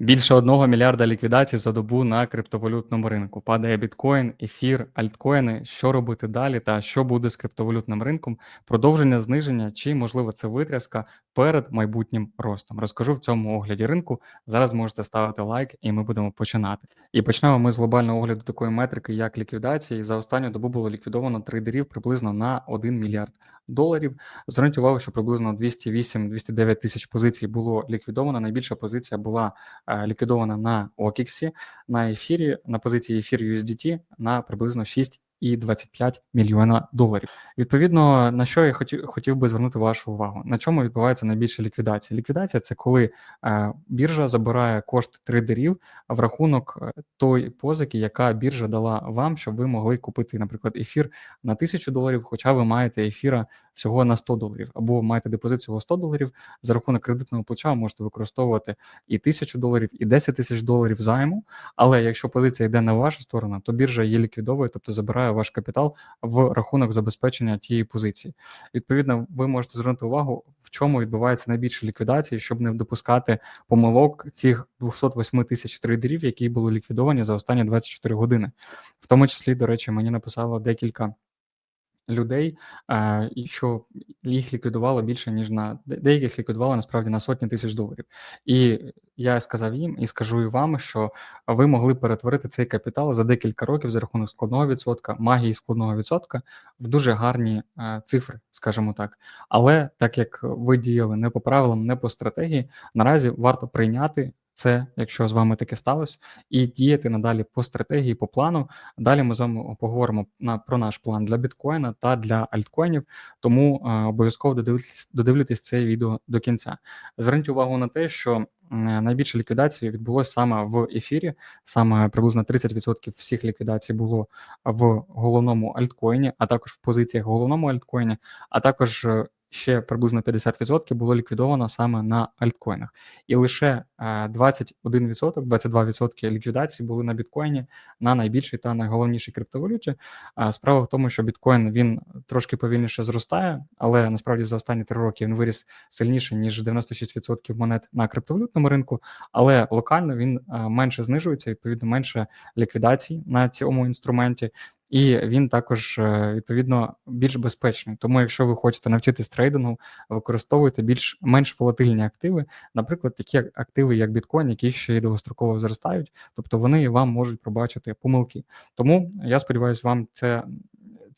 Більше одного мільярда ліквідацій за добу на криптовалютному ринку. Падає біткоін, ефір, альткоїни. Що робити далі? Та що буде з криптовалютним ринком? Продовження зниження чи можливо це витряска перед майбутнім ростом? Розкажу в цьому огляді ринку. Зараз можете ставити лайк, і ми будемо починати. І почнемо ми з глобального огляду такої метрики, як ліквідації. За останню добу було ліквідовано трейдерів приблизно на 1 мільярд доларів. Зверніть увагу, що приблизно 208-209 тисяч позицій було ліквідовано. Найбільша позиція була ліквідована на Окіксі, на ефірі, на позиції ефір USDT на приблизно 6 і 25 мільйона доларів. Відповідно, на що я хотів хотів би звернути вашу увагу. На чому відбувається найбільша ліквідація? Ліквідація це коли е, біржа забирає кошти трейдерів в рахунок е, той позики, яка біржа дала вам, щоб ви могли купити, наприклад, ефір на 1000 доларів, хоча ви маєте ефіра всього на 100 доларів, або маєте депозит всього 100 доларів. За рахунок кредитного плеча можете використовувати і 1000 доларів, і 10 тисяч доларів займу. Але якщо позиція йде на вашу сторону, то біржа її ліквідовує, тобто забирає ваш капітал в рахунок забезпечення тієї позиції. Відповідно, ви можете звернути увагу, в чому відбувається найбільше ліквідації, щоб не допускати помилок цих 208 тисяч трейдерів, які були ліквідовані за останні 24 години. В тому числі, до речі, мені написало декілька людей, що їх ліквідувало більше, ніж на деяких ліквідувало насправді на сотні тисяч доларів. І я сказав їм і скажу і вам, що ви могли перетворити цей капітал за декілька років за рахунок складного відсотка, магії складного відсотка в дуже гарні е, цифри, скажімо так. Але так як ви діяли не по правилам, не по стратегії, наразі варто прийняти це, якщо з вами таке сталося, і діяти надалі по стратегії, по плану. Далі ми з вами поговоримо на про наш план для біткоїна та для альткоїнів. Тому е, обов'язково додивлюйтесь, додивлюйтесь це відео до кінця. Зверніть увагу на те, що найбільше ліквідації відбулося саме в ефірі. Саме приблизно 30% всіх ліквідацій було в головному альткоїні, а також в позиціях головному альткоїні, а також е, ще приблизно 50% було ліквідовано саме на альткоїнах, і лише 21%, е, 22% ліквідацій були на біткоїні на найбільшій та найголовнішій криптовалюті. Справа в тому, що біткоін він трошки повільніше зростає, але насправді за останні три роки він виріс сильніше ніж 96% монет на криптовалютному ринку, але локально він е, менше знижується, відповідно менше ліквідацій на цьому інструменті і він також е, відповідно більш безпечний. Тому, якщо ви хочете навчитись трейдингу, використовуйте більш менш волатильні активи, наприклад, такі активи, як біткоін, які ще й довгостроково зростають, тобто вони вам можуть пробачити помилки. Тому я сподіваюся, вам це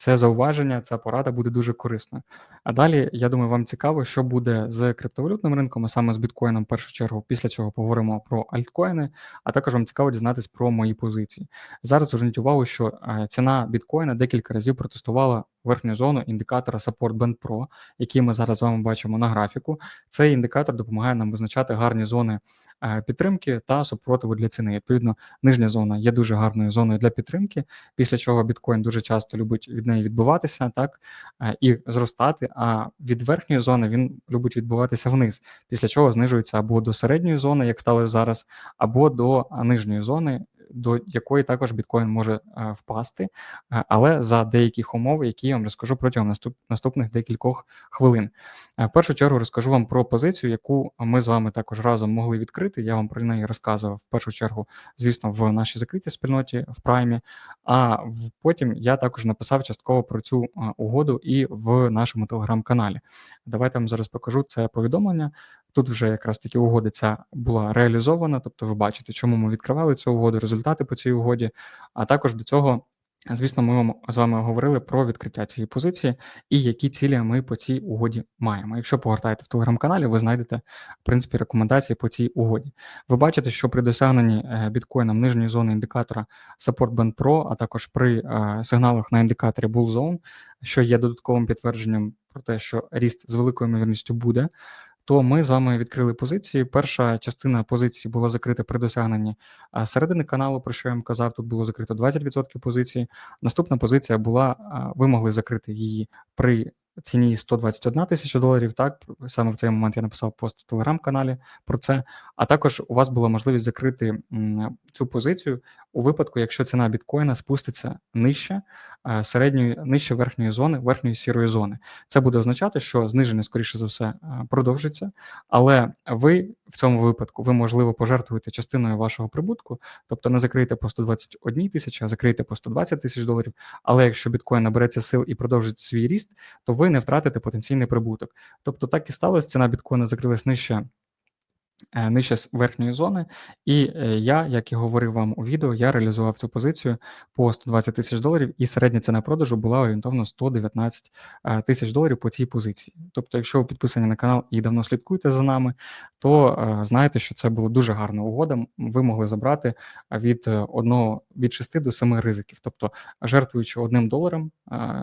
це зауваження, ця порада буде дуже корисною. А далі, я думаю, вам цікаво, що буде з криптовалютним ринком, а саме з біткоїном, в першу чергу, після цього поговоримо про альткоїни, а також вам цікаво дізнатись про мої позиції. Зараз зверніть увагу, що е, ціна біткоїна декілька разів протестувала верхню зону індикатора Support Band Pro, який ми зараз з вами бачимо на графіку. Цей індикатор допомагає нам визначати гарні зони Е, підтримки та супротиву для ціни. Відповідно, нижня зона є дуже гарною зоною для підтримки, після чого біткоін дуже часто любить від неї відбуватися, так е, і зростати. А від верхньої зони він любить відбуватися вниз, після чого знижується або до середньої зони, як сталося зараз, або до нижньої зони до якої також біткоін може е, впасти, е, але за деяких умов, які я вам розкажу протягом наступ, наступних декількох хвилин. Е, в першу чергу розкажу вам про позицію, яку ми з вами також разом могли відкрити. Я вам про неї розказував в першу чергу, звісно, в нашій закритій спільноті в праймі. А потім я також написав частково про цю угоду і в нашому телеграм-каналі. Давайте вам зараз покажу це повідомлення. Тут вже якраз таки угода ця була реалізована, тобто ви бачите, чому ми відкривали цю угоду, результати по цій угоді. А також до цього, звісно, ми з вами говорили про відкриття цієї позиції і які цілі ми по цій угоді маємо. Якщо погортаєте в телеграм-каналі, ви знайдете в принципі рекомендації по цій угоді. Ви бачите, що при досягненні е, біткоїном нижньої зони індикатора Support Band Pro, а також при е, сигналах на індикаторі Bull Zone, що є додатковим підтвердженням про те, що ріст з великою ймовірністю буде то ми з вами відкрили позиції. Перша частина позиції була закрита при досягненні середини каналу, про що я вам казав. Тут було закрито 20% позиції. Наступна позиція була, ви могли закрити її при ціні 121 тисяча доларів. Так саме в цей момент я написав пост в телеграм-каналі про це. А також у вас була можливість закрити цю позицію у випадку, якщо ціна біткоїна спуститься нижче е, середньої, нижче верхньої зони, верхньої сірої зони. Це буде означати, що зниження, скоріше за все, е, продовжиться, але ви в цьому випадку ви можливо пожертвуєте частиною вашого прибутку, тобто не закриєте по 121 тисячі, а закриєте по 120 тисяч доларів. Але якщо біткоін набереться сил і продовжить свій ріст, то ви не втратите потенційний прибуток. Тобто так і сталося, ціна біткоїна закрилась нижче. Е, нижче верхньої зони, і е, я, як і говорив вам у відео, я реалізував цю позицію по 120 тисяч доларів, і середня ціна продажу була орієнтовно 119 е, тисяч доларів по цій позиції. Тобто, якщо ви підписані на канал і давно слідкуєте за нами, то знаєте, що це була дуже гарна угода. Ви могли забрати від одного від 6 до 7 ризиків. Тобто, жертвуючи одним доларом,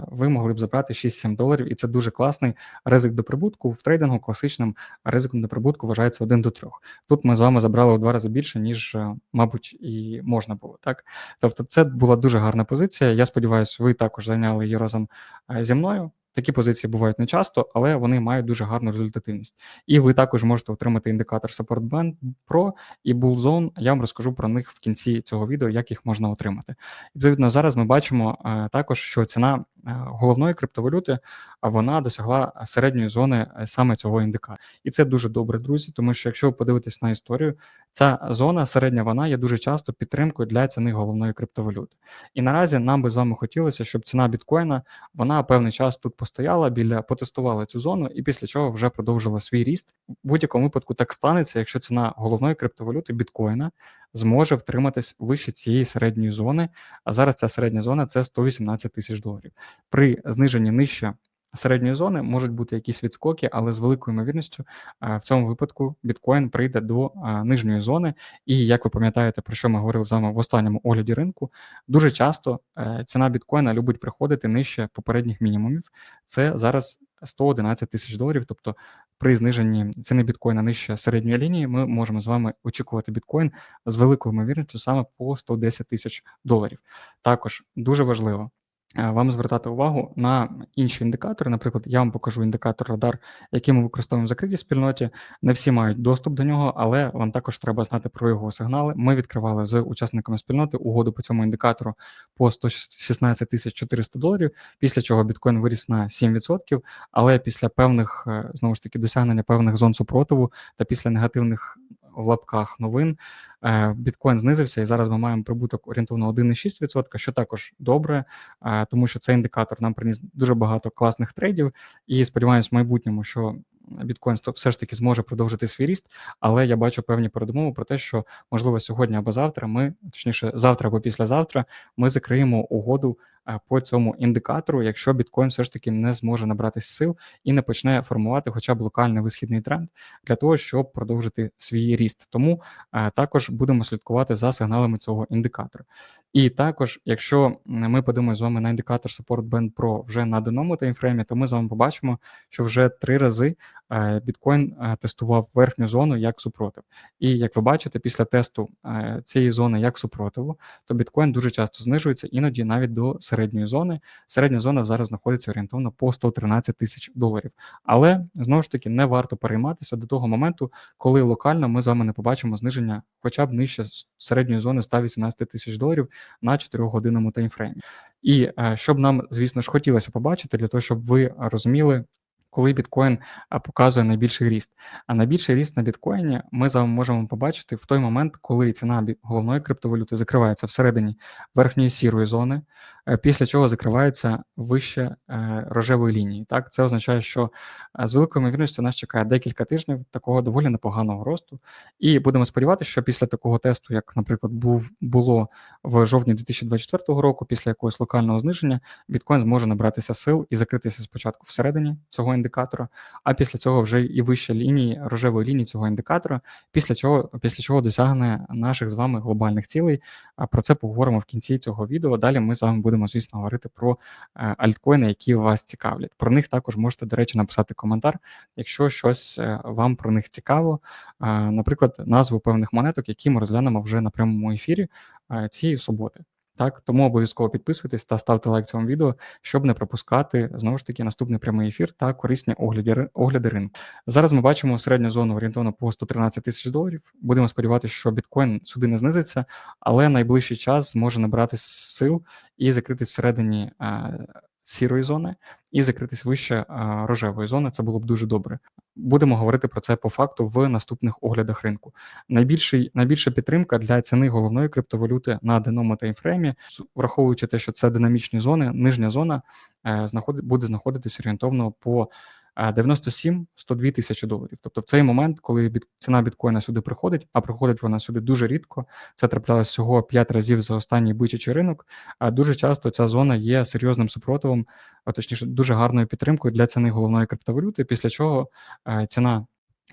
ви могли б забрати 6-7 доларів, і це дуже класний ризик до прибутку. В трейдингу класичним ризиком до прибутку вважається 1 до 3. Тут ми з вами забрали у два рази більше, ніж, е, мабуть, і можна було. Так, тобто, це була дуже гарна позиція. Я сподіваюся, ви також зайняли її разом е, зі мною. Такі позиції бувають не часто, але вони мають дуже гарну результативність. І ви також можете отримати індикатор Support Band Pro і Bull Zone. Я вам розкажу про них в кінці цього відео, як їх можна отримати. Відповідно, зараз ми бачимо е, також, що ціна Е, головної криптовалюти, вона досягла середньої зони е, саме цього індикатора. І це дуже добре, друзі, тому що якщо ви подивитесь на історію, ця зона середня вона є дуже часто підтримкою для ціни головної криптовалюти. І наразі нам би з вами хотілося, щоб ціна біткоїна вона певний час тут постояла біля потестувала цю зону, і після чого вже продовжила свій ріст. В будь-якому випадку так станеться, якщо ціна головної криптовалюти біткоїна зможе втриматись вище цієї середньої зони. А зараз ця середня зона це 118 тисяч доларів. При зниженні нижче середньої зони можуть бути якісь відскоки, але з великою ймовірністю в цьому випадку біткоін прийде до нижньої зони. І як ви пам'ятаєте, про що ми говорили з вами в останньому огляді ринку, дуже часто е, ціна біткоїна любить приходити нижче попередніх мінімумів. Це зараз 111 тисяч доларів. Тобто при зниженні ціни біткоїна нижче середньої лінії, ми можемо з вами очікувати біткоін з великою ймовірністю саме по 110 тисяч доларів. Також дуже важливо. Е, вам звертати увагу на інші індикатори. Наприклад, я вам покажу індикатор радар, який ми використовуємо в закритій спільноті. Не всі мають доступ до нього, але вам також треба знати про його сигнали. Ми відкривали з учасниками спільноти угоду по цьому індикатору по 116 400 доларів, після чого біткоін виріс на 7%, але після певних е, знову ж таки досягнення певних зон супротиву та після негативних в лапках новин. Е, біткоін знизився, і зараз ми маємо прибуток орієнтовно 1,6%, що також добре, е, тому що цей індикатор нам приніс дуже багато класних трейдів. І сподіваємось, в майбутньому, що біткоін все ж таки зможе продовжити свій ріст, але я бачу певні передумови про те, що можливо сьогодні або завтра ми, точніше, завтра або післязавтра, ми закриємо угоду по цьому індикатору, якщо біткоін все ж таки не зможе набратися сил і не почне формувати хоча б локальний висхідний тренд для того, щоб продовжити свій ріст. Тому також будемо слідкувати за сигналами цього індикатора. І також, якщо ми подивимося з вами на індикатор Support Band Pro вже на даному таймфреймі, то ми з вами побачимо, що вже три рази Е, біткоін е, тестував верхню зону як супротив. І як ви бачите, після тесту е, цієї зони як супротиву, то біткоін дуже часто знижується, іноді навіть до середньої зони. Середня зона зараз знаходиться орієнтовно по 113 тисяч доларів. Але знову ж таки не варто перейматися до того моменту, коли локально ми з вами не побачимо зниження хоча б нижче середньої зони 118 тисяч доларів на 4 годинному таймфреймі. І щоб нам, звісно ж, хотілося побачити, для того, щоб ви розуміли коли біткоін показує найбільший ріст. А найбільший ріст на біткоїні ми з вами можемо побачити в той момент, коли ціна головної криптовалюти закривається всередині верхньої сірої зони, Е, після чого закривається вище е, рожевої лінії. Так, Це означає, що е, з великою ймовірністю нас чекає декілька тижнів такого доволі непоганого росту. І будемо сподіватися, що після такого тесту, як, наприклад, був було в жовтні 2024 року, після якогось локального зниження, біткоін зможе набратися сил і закритися спочатку всередині цього індикатора, а після цього вже і вище лінії рожевої лінії цього індикатора, після чого після чого досягне наших з вами глобальних цілей. А про це поговоримо в кінці цього відео. Далі ми з вами будемо будемо, звісно, говорити про е, альткоїни, які вас цікавлять. Про них також можете, до речі, написати коментар, якщо щось е, вам про них цікаво. Наприклад, назву певних монеток, які ми розглянемо вже на прямому ефірі цієї суботи. Так, тому обов'язково підписуйтесь та ставте лайк цьому відео, щоб не пропускати знову ж таки наступний прямий ефір та корисні огляди, огляди ринку. Зараз ми бачимо середню зону орієнтовно по 113 тисяч доларів. Будемо сподіватися, що біткоін сюди не знизиться, але найближчий час зможе набрати сил і закритись всередині е, сірої зони і закритись вище е, рожевої зони. Це було б дуже добре. Будемо говорити про це по факту в наступних оглядах ринку. Найбільший, найбільша підтримка для ціни головної криптовалюти на деному таймфреймі, враховуючи те, що це динамічні зони, нижня зона знаходить буде знаходитись орієнтовно по е, 97-102 тисячі доларів. Тобто в цей момент, коли ціна біткоїна сюди приходить, а приходить вона сюди дуже рідко, це траплялося всього 5 разів за останній бичачий ринок. А дуже часто ця зона є серйозним супротивом, а точніше, дуже гарною підтримкою для ціни головної криптовалюти, після чого е, ціна.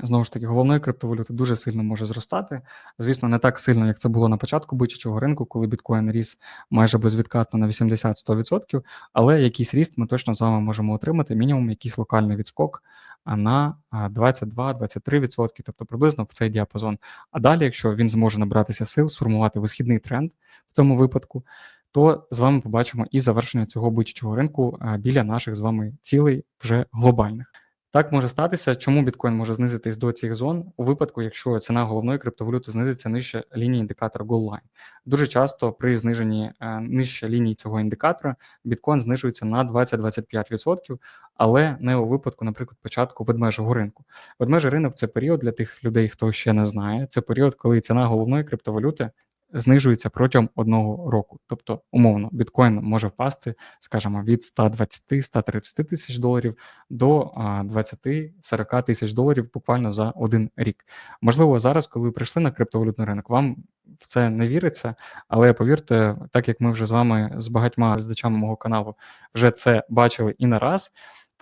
Знову ж таки, головної криптовалюти дуже сильно може зростати. Звісно, не так сильно, як це було на початку бичачого ринку, коли біткоін ріс майже безвідкатно на 80-100%, але якийсь ріст ми точно з вами можемо отримати, мінімум якийсь локальний відскок на а, 22-23%, тобто приблизно в цей діапазон. А далі, якщо він зможе набратися сил, сформувати висхідний тренд в тому випадку, то з вами побачимо і завершення цього бичачого ринку біля наших з вами цілей вже глобальних. Так може статися, чому біткоін може знизитись до цих зон у випадку, якщо ціна головної криптовалюти знизиться нижче лінії індикатора Goal Line. Дуже часто при зниженні е, нижче лінії цього індикатора біткоін знижується на 20-25%, але не у випадку, наприклад, початку ведмежого ринку. Ведмежий ринок це період для тих людей, хто ще не знає. Це період, коли ціна головної криптовалюти знижується протягом одного року. Тобто, умовно, біткоін може впасти, скажімо, від 120-130 тисяч доларів до а, 20-40 тисяч доларів буквально за один рік. Можливо, зараз, коли ви прийшли на криптовалютний ринок, вам в це не віриться, але повірте, так як ми вже з вами з багатьма глядачами мого каналу вже це бачили і не раз.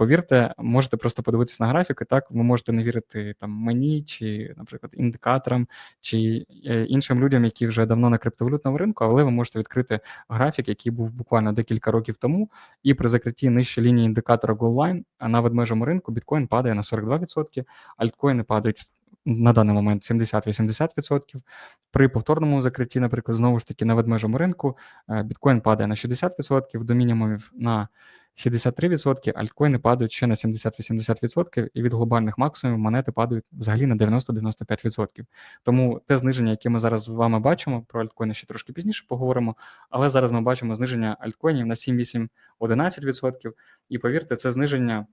Повірте, можете просто подивитись на графіки. Так, ви можете не вірити там мені, чи, наприклад, індикаторам, чи е, іншим людям, які вже давно на криптовалютному ринку, але ви можете відкрити графік, який був буквально декілька років тому, і при закритті нижче лінії індикатора Goal Line на ведмежому ринку біткоін падає на 42%, альткоїни падають на даний момент 70-80%. При повторному закритті, наприклад, знову ж таки на ведмежому ринку е, біткоін падає на 60% до мінімумів на 63%, альткоїни падають ще на 70-80%, і від глобальних максимумів монети падають взагалі на 90-95%. Тому те зниження, яке ми зараз з вами бачимо, про альткоїни ще трошки пізніше поговоримо, але зараз ми бачимо зниження альткоїнів на 7-8-11%, і повірте, це зниження.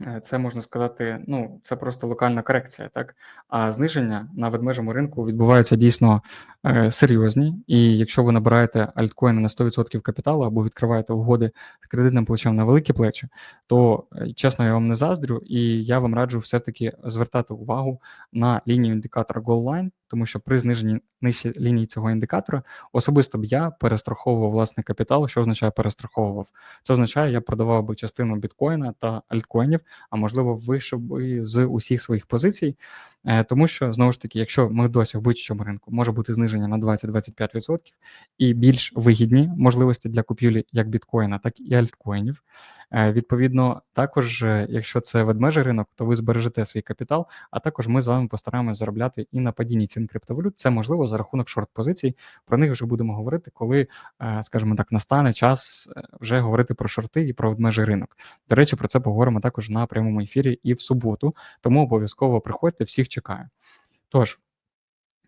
Е, Це можна сказати, ну це просто локальна корекція, так а зниження на ведмежому ринку відбуваються дійсно е, серйозні. І якщо ви набираєте альткоїни на 100% капіталу або відкриваєте угоди з кредитним плечем на великі плечі, то е, чесно, я вам не заздрю, і я вам раджу все-таки звертати увагу на лінію індикатора Goal Line, тому що при зниженні нижче лінії цього індикатора особисто б я перестраховував власний капітал. Що означає перестраховував? Це означає, я продавав би частину біткоїна та альткоїнів, а можливо, вийшов би з усіх своїх позицій. Е, Тому що знову ж таки, якщо ми досі в будь-чому ринку може бути зниження на 20-25% і більш вигідні можливості для купівлі як біткоїна, так і альткоїнів. Е, Відповідно, також, е, якщо це ведмежий ринок, то ви збережете свій капітал, а також ми з вами постараємось заробляти і на падінні цін криптовалют. Це можливо за рахунок шорт-позицій. Про них вже будемо говорити, коли, е, скажімо так, настане час е, вже говорити про шорти і про ведмежий ринок. До речі, про це поговоримо також на прямому ефірі і в суботу, тому обов'язково приходьте, всіх чекаю. Тож.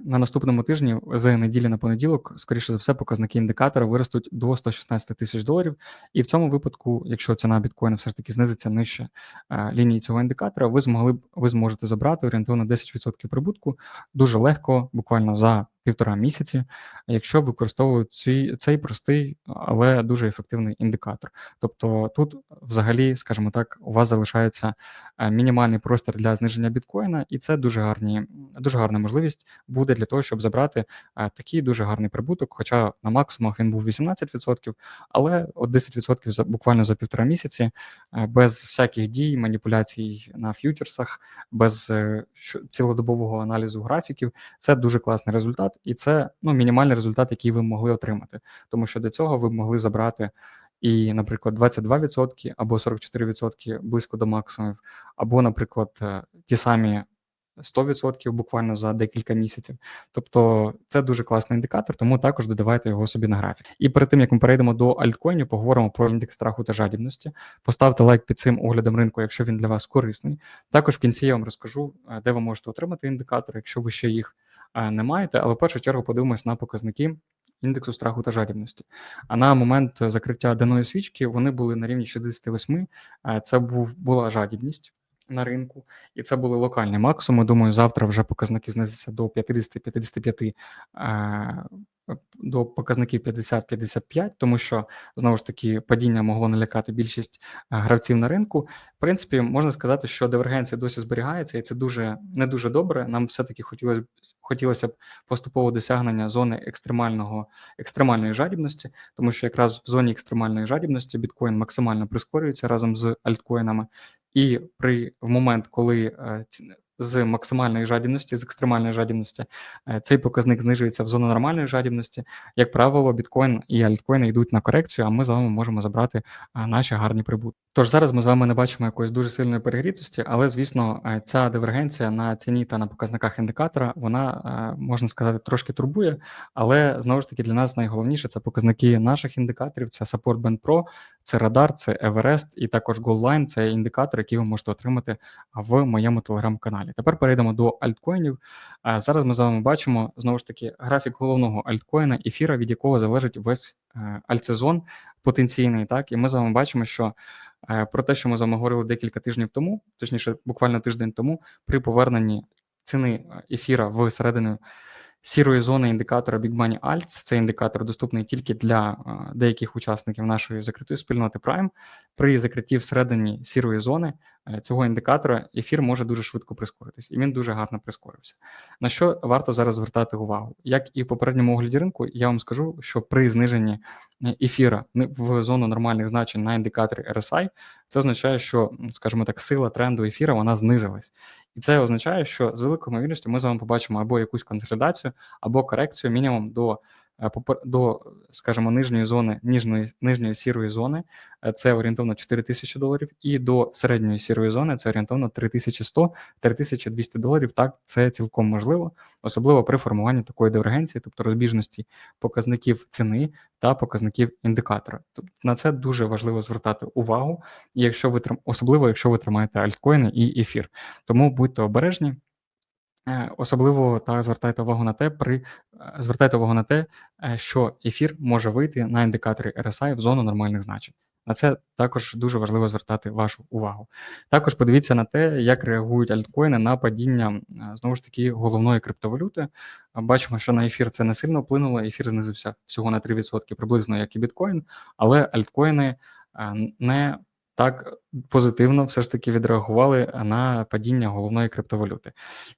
На наступному тижні з неділі на понеділок, скоріше за все, показники індикатора виростуть до 116 тисяч доларів. І в цьому випадку, якщо ціна біткоїна все ж таки знизиться нижче е, лінії цього індикатора, ви змогли б ви зможете забрати орієнтовно 10% прибутку дуже легко, буквально за півтора місяці, якщо використовують цей, цей простий, але дуже ефективний індикатор. Тобто тут, взагалі, скажімо так, у вас залишається е, мінімальний простір для зниження біткоїна, і це дуже гарні, дуже гарна можливість буде для того, щоб забрати е, такий дуже гарний прибуток. Хоча на максимумах він був 18%, але от 10% за буквально за півтора місяці, е, без всяких дій, маніпуляцій на ф'ючерсах, без цілодобового аналізу графіків. Це дуже класний результат, і це ну, мінімальний результат, який ви могли отримати. Тому що до цього ви могли забрати і, наприклад, 22% або 44% близько до максимумів, або, наприклад, е, ті самі 100% буквально за декілька місяців. Тобто це дуже класний індикатор, тому також додавайте його собі на графік. І перед тим як ми перейдемо до альткоїнів, поговоримо про індекс страху та жадібності. Поставте лайк під цим оглядом ринку, якщо він для вас корисний. Також в кінці я вам розкажу, е, де ви можете отримати індикатори, якщо ви ще їх не маєте. Але в першу чергу подивимось на показники. Індексу страху та жадібності. А на момент закриття даної свічки вони були на рівні 68. Е, Це був була жадібність на ринку, і це були локальні максимуми. Думаю, завтра вже показники знизяться до 50-55 е, до показників 50-55, тому що знову ж таки падіння могло налякати більшість е, гравців на ринку. В принципі, можна сказати, що дивергенція досі зберігається, і це дуже не дуже добре. Нам все-таки хотілося б хотілося б поступово досягнення зони екстремального екстремальної жадібності, тому що якраз в зоні екстремальної жадібності біткоін максимально прискорюється разом з альткоїнами, і при в момент, коли е, з максимальної жадібності, з екстремальної жадібності, е, цей показник знижується в зону нормальної жадібності. Як правило, біткоін і альткоїни йдуть на корекцію, а ми з вами можемо забрати е, наші гарні прибутки. Тож зараз ми з вами не бачимо якоїсь дуже сильної перегрітості, але звісно, е, ця дивергенція на ціні та на показниках індикатора вона е, можна сказати трошки турбує. Але знову ж таки для нас найголовніше це показники наших індикаторів: це Support Band Pro, це Radar, це Everest і також Goldline – це індикатор, який ви можете отримати в моєму телеграм-каналі. Тепер перейдемо до альткоїнів. Е, Зараз ми з вами бачимо знову ж таки графік головного альткоїна ефіра, від якого залежить весь альтсезон потенційний. Так, і ми з вами бачимо, що е, про те, що ми з вами говорили декілька тижнів тому, точніше, буквально тиждень тому, при поверненні ціни е, ефіра в середину сірої зони індикатора Big Money Alts. Це індикатор доступний тільки для деяких учасників нашої закритої спільноти Prime. При закритті всередині сірої зони е, цього індикатора ефір може дуже швидко прискоритись, і він дуже гарно прискорився. На що варто зараз звертати увагу? Як і в попередньому огляді ринку, я вам скажу, що при зниженні е, ефіра в зону нормальних значень на індикаторі RSI, це означає, що, скажімо так, сила тренду ефіра вона знизилась. І це означає, що з великою ймовірністю ми з вами побачимо або якусь консолідацію, або корекцію мінімум до, до скажімо, нижньої зони, ніжної, нижньої сірої зони, е, це орієнтовно 4 тисячі доларів, і до середньої сірої зони це орієнтовно 3100-3200 доларів. Так, це цілком можливо, особливо при формуванні такої дивергенції, тобто розбіжності показників ціни та показників індикатора. Тобто на це дуже важливо звертати увагу, якщо ви особливо, якщо ви тримаєте альткоїни і ефір. Тому будьте обережні. Е, Особливо так звертайте увагу на те, при е, звертайте увагу на те, е, що ефір може вийти на індикаторі RSI в зону нормальних значень. На це також дуже важливо звертати вашу увагу. Також подивіться на те, як реагують альткоїни на падіння знову ж таки головної криптовалюти. Бачимо, що на ефір це не сильно вплинуло. Ефір знизився всього на 3%, приблизно як і біткоін, але альткоїни не так позитивно все ж таки відреагували на падіння головної криптовалюти.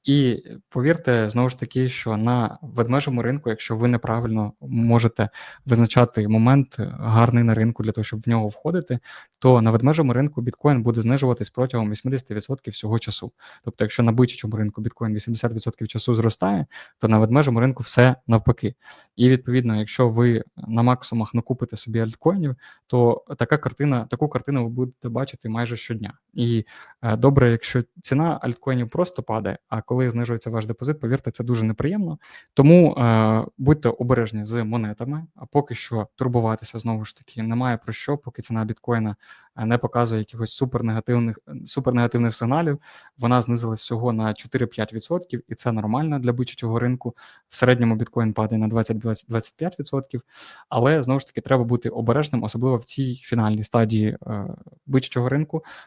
І повірте, знову ж таки, що на ведмежому ринку, якщо ви неправильно можете визначати момент гарний на ринку для того, щоб в нього входити, то на ведмежому ринку біткоін буде знижуватись протягом 80% всього часу. Тобто, якщо на бичачому ринку біткоін 80% часу зростає, то на ведмежому ринку все навпаки. І відповідно, якщо ви на максимумах накупите собі альткоїнів, то така картина, таку картину ви будете бачити майже щодня. І е, добре, якщо ціна альткоїнів просто падає, а коли знижується ваш депозит, повірте, це дуже неприємно. Тому е, будьте обережні з монетами. А поки що турбуватися знову ж таки немає про що, поки ціна біткоїна е, не показує якихось супернегативних супернегативних сигналів. Вона знизилась всього на 4-5%, і це нормально для бичачого ринку. В середньому біткоін падає на 20-25%. Але знову ж таки треба бути обережним, особливо в цій фінальній стадії е, бичачого ринку,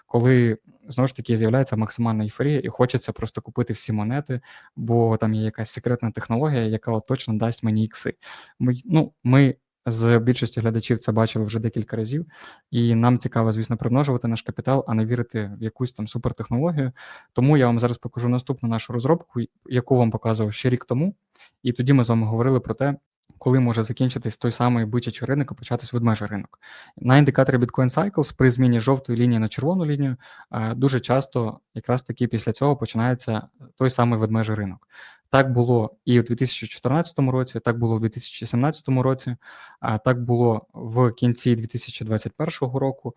коли знову ж таки з'являється максимальна ейфорія, і хочеться просто купити всі монети, бо там є якась секретна технологія, яка от точно дасть мені ікси. Ми, ну, ми з більшості глядачів це бачили вже декілька разів, і нам цікаво, звісно, примножувати наш капітал, а не вірити в якусь там супертехнологію. Тому я вам зараз покажу наступну нашу розробку, яку вам показував ще рік тому. І тоді ми з вами говорили про те, коли може закінчитись той самий бичачий ринок і початись ведмежий ринок. На індикаторі Bitcoin Cycles при зміні жовтої лінії на червону лінію е, дуже часто якраз таки після цього починається той самий ведмежий ринок. Так було і в 2014 році, так було в 2017 році, а так було в кінці 2021 року.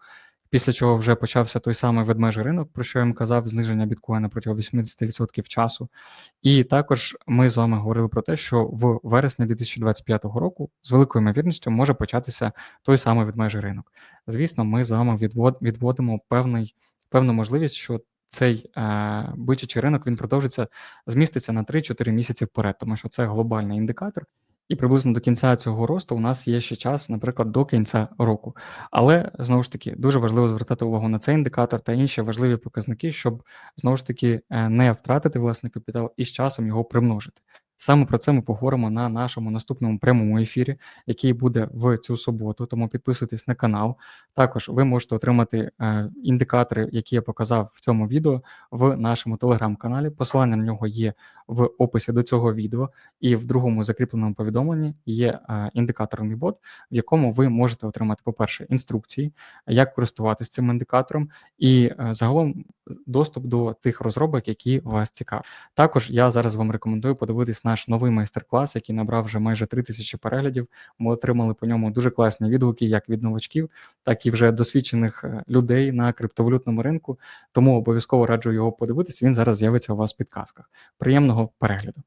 Після чого вже почався той самий ведмежий ринок, про що я вам казав, зниження біткоїна протягом 80% часу. І також ми з вами говорили про те, що в вересні 2025 року з великою ймовірністю може початися той самий ведмежий ринок. Звісно, ми з вами відвод, відводимо певний, певну можливість, що цей е, бичачий ринок він продовжиться, зміститься на 3-4 місяці вперед, тому що це глобальний індикатор. І приблизно до кінця цього росту у нас є ще час, наприклад, до кінця року. Але знову ж таки дуже важливо звертати увагу на цей індикатор та інші важливі показники, щоб знову ж таки е, не втратити власний капітал і з часом його примножити. Саме про це ми поговоримо на нашому наступному прямому ефірі, який буде в цю суботу. Тому підписуйтесь на канал. Також ви можете отримати е, індикатори, які я показав в цьому відео, в нашому телеграм-каналі. Посилання на нього є в описі до цього відео, і в другому закріпленому повідомленні є е, індикаторний бот, в якому ви можете отримати, по-перше, інструкції, як користуватися цим індикатором, і е, загалом доступ до тих розробок, які вас цікавлять. Також я зараз вам рекомендую подивитись наш новий майстер-клас, який набрав вже майже 3000 переглядів. Ми отримали по ньому дуже класні відгуки, як від новачків, так і вже досвідчених е, людей на криптовалютному ринку. Тому обов'язково раджу його подивитись. Він зараз з'явиться у вас в підказках. Приємного перегляду.